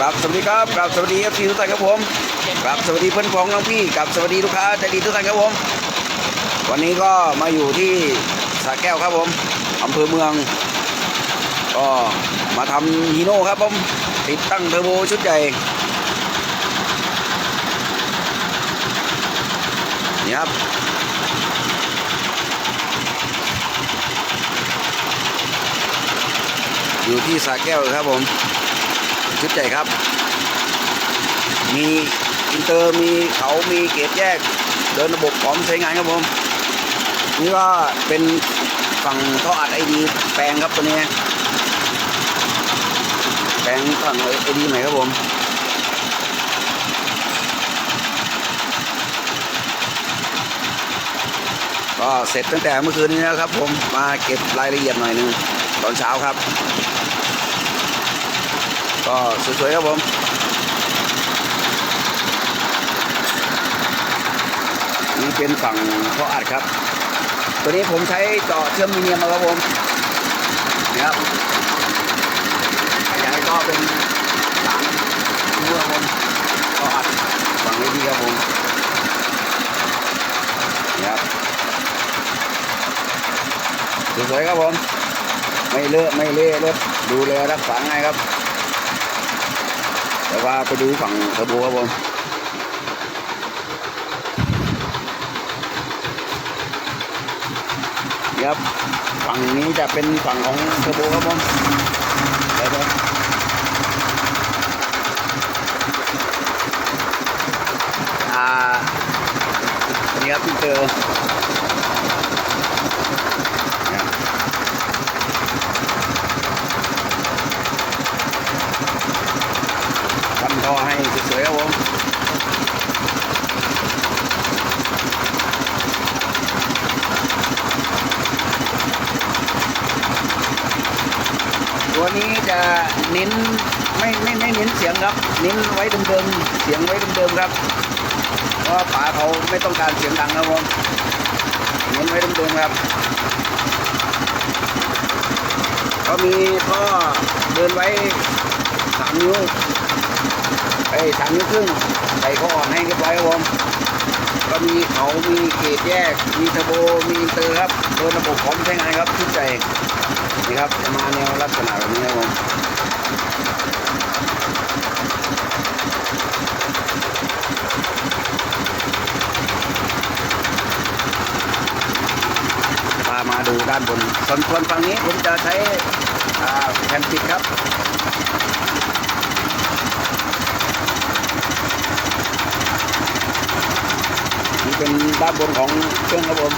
ครับสวัสดีครับครับสวัสดีเอฟซีทุกท่านครับผมครับสวัสดีเพื่อนพ้องน้องพี่กับสวัสดีลูกค้าใจดีทุกท่านครับผม วันนี้ก็มาอยู่ที่สระแก้วครับผมอำเภอเมือง ก็มาทำฮีโน่ครับผมติดตั้งเทอร์โบชุดใหญ่นี่ครับอยู่ที่สระแก้วครับผม ชุดใหญ่ครับ มีอินเตอร์มีเขามีเกตแยก เดินระบบพร้อมใช้งานครับผม นี่ก็เป็นฝั่งท่ออัดไอดีแปลงครับตัวนี้ แปลงฝั่งไอดีใหม่ครับผมก็เสร็จตั้งแต่เมื่อคืนนี้แล้วครับผมมาเก็บรายละเอียดหน่อยหนึงตอนเช้าครับ ก็สวยๆครับผมนี่เป็นฝั่งท่ออัดครับ ตัวนี้ผมใช้เจาะเชื่อมมิเนียมมาครับผมนี่ครับขยายก็เป็นสามนิ้วครับผมท่ออัดฝั่งนี้ดีครับผมนี่ครับสวยๆครับผม ไม่เลอะไม่เละรถดูแลรักษาง่ายครับ แต่ว่าไปดูฝั่งเทอร์โบครับผมครับฝั่งนี้จะเป็นฝั่งของเทอร์โบครับผมเดี๋ยวอ่านี่ครับที่เจอเนี่ยทำท่อให้ สวยครับผมตัวนี้จะเน้นไม่ไม่ไม่เน้นเสียงครับ เน้นไว้เดิมๆเสียงไว้เดิมๆครับเพราะว่าป๋าเขาไม่ต้องการเสียงดังครับผมเน้นไว้เดิมๆครับก็มีท่อเดินไว้สามนิ้ว ไอ้ยสามนิ้วครึ่งใส่ข้ออ่อนให้เรียบร้อยครับผมก็มีเขามีเกจแยก มีเทอร์โบ มีอินเตอร์ครับโดยระบบพร้อมใช้งานครับชุดใจนี่ครับจะมาแนวลักษณะแบบนี้ครับผมพามาดูด้านบน ส่วนส่วนฝั่งนี้ผมจะใช้แผ่นปิดครับ เป็นด้านบนของเครื่องครับผม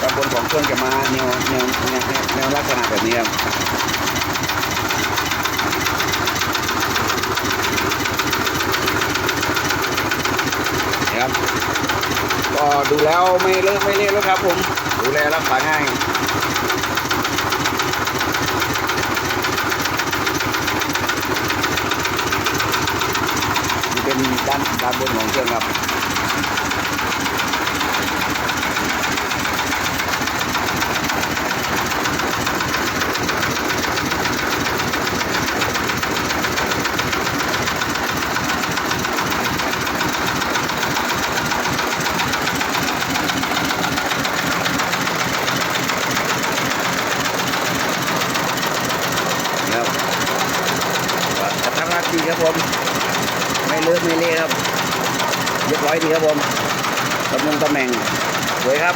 ด้านบนของเครื่องจะมาแนวแนวแนวแนวลักษณะแบบนี้ครับครับก็ดูแล้วไม่เลอะไม่เละแล้วครับ ผม ดูแลรักษาง่ายเป็นด้านด้านบนของเครื่องครับกระทัดรัดดี ครับผม ไม่เลือะไม่เละครับเรียบร้อยดีครับผมตำแหน่งตำแหน่งสวยครับ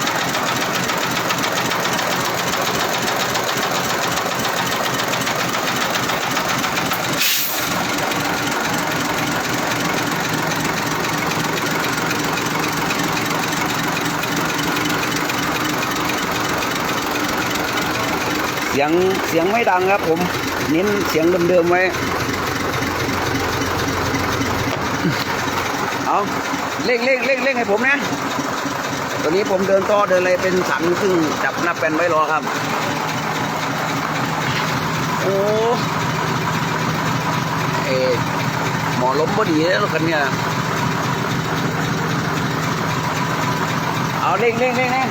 เสียงเสียงไม่ดังครับผมเน้นเสียงเดิมๆไว้ เอาเร่งเร่งเร่งเร่งให้ผมนะ ตัวนี้ผมเดินต่อเดินอะไรเป็นสันซึ่งจับหน้าแป้นไว้รอครับ โอ้เอหมอล้มพอดีแล้วรถคันเนี้ยเอาเร่งเร่งเร่งเร่ง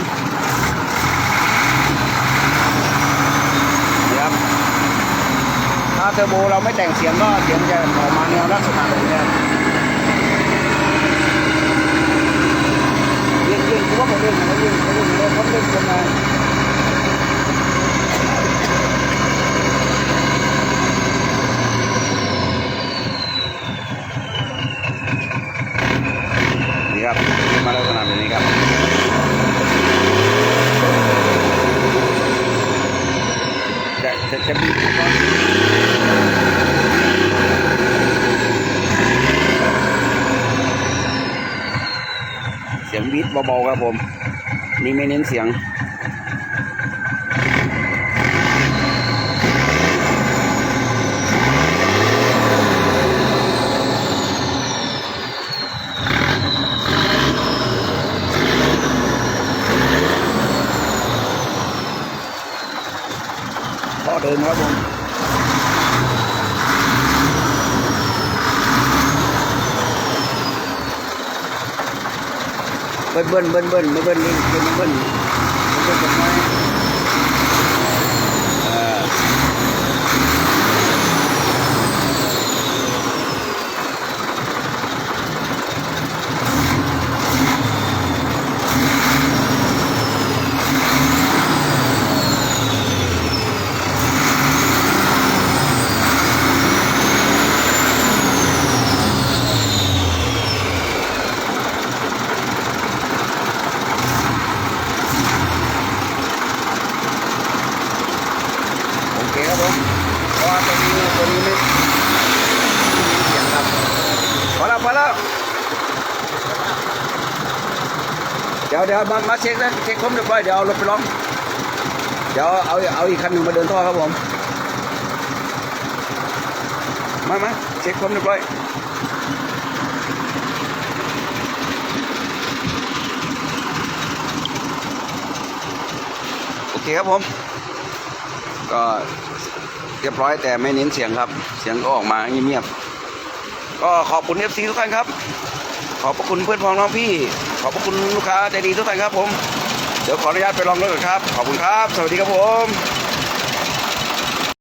ครับถ้าเทอร์โบเราไม่แต่งเสียงก็เสียงจะออกมาแนวลักษณะแบบนี้ ยิงยิงกูว่าผมเล่นนะยิงเขาเล่นเลยเขาเล่นกันมานี่ครับมาลักษณะแบบนี้ครับ จะจะจะบีบก่อน เสียงบีทเบาๆครับผม นี่ไม่เน้นเสียงท่อเดินครับผม เบิ้ลเบิ้ลเบิ้ลเบิ้ลไม่เบิ้ลเล่นเล่นเบิ้ลเบิ้ลกันไหมเออโอเคครับผมเพราะว่าตัวนี้ตัวนี้ไม่เสียงครับพอแล้วพอแล้วเดี๋ ยวเดี๋ยวมามาเช็คนะเช็คผมเรียบร้อยเดี๋ยวเอารถไปลองเดี๋ยวเอาเอาอีกคันหนึ่งมาเดินท่อครับผมมามาเช็คผมเรียบร้อยโอเคครับผม ก็เรียบร้อยแต่ไม่เน้นเสียงครับ เสียงก็ออกมาเงียบๆก็ขอบคุณเอฟซีทุกท่านครับ ขอบพระคุณเพื่อนพ้องน้องพี่ ขอบพระคุณลูกค้าใจดีทุกท่านครับผม เดี๋ยวขออนุญาตไปลองรถก่อนครับ ขอบคุณครับ สวัสดีครับผม